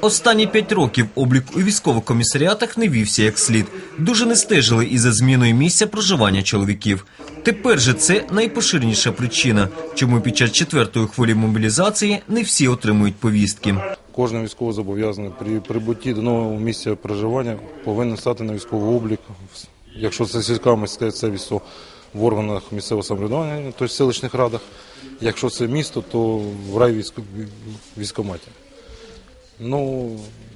Останні п'ять років облік у військових комісаріатах не вівся як слід. Дуже не стежили і за зміною місця проживання чоловіків. Тепер же це найпоширеніша причина, чому під час четвертої хвилі мобілізації не всі отримують повістки. Кожен військовозобов'язаний при прибутті до нового місця проживання повинен стати на військовий облік. Якщо це сільська місцевість, то в органах місцевого самоврядування, тобто в селищних радах. Якщо це місто, то в райвійськоматі. Ну,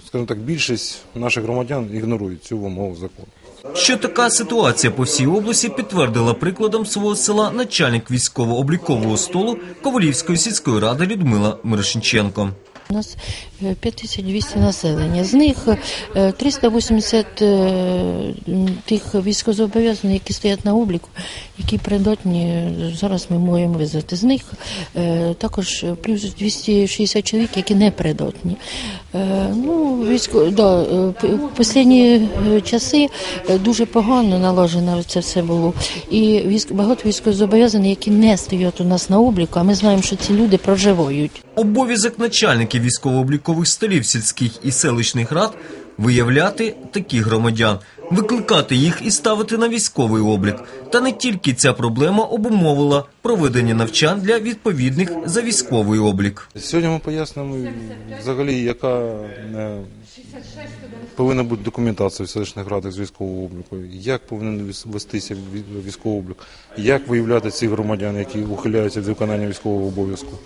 скажімо так, більшість наших громадян ігнорують цю вимогу закону. Що така ситуація по всій області підтвердила прикладом свого села начальник військово-облікового столу Ковалівської сільської ради Людмила Мирошниченко. У нас е, 5200 населення. З них е, 380 е, тих військовозобов'язаних, які стоять на обліку, які придатні зараз ми можемо визвати. З них е, також плюс 260 чоловік, які не придатні. Е, Ну, військо, да, е, останні е, часи е, дуже погано наложено це все було. І військ, багато військовозобов'язаних, які не стоять у нас на обліку, а ми знаємо, що ці люди проживають. Обов'язок начальників військово-облікових столів сільських і селищних рад виявляти таких громадян, викликати їх і ставити на військовий облік. Та не тільки ця проблема обумовила проведення навчань для відповідних за військовий облік. Сьогодні ми пояснимо взагалі, яка е, повинна бути документація в селищних радах з військового обліку, як повинен вестися військовий облік, як виявляти цих громадян, які ухиляються від виконання військового обов'язку.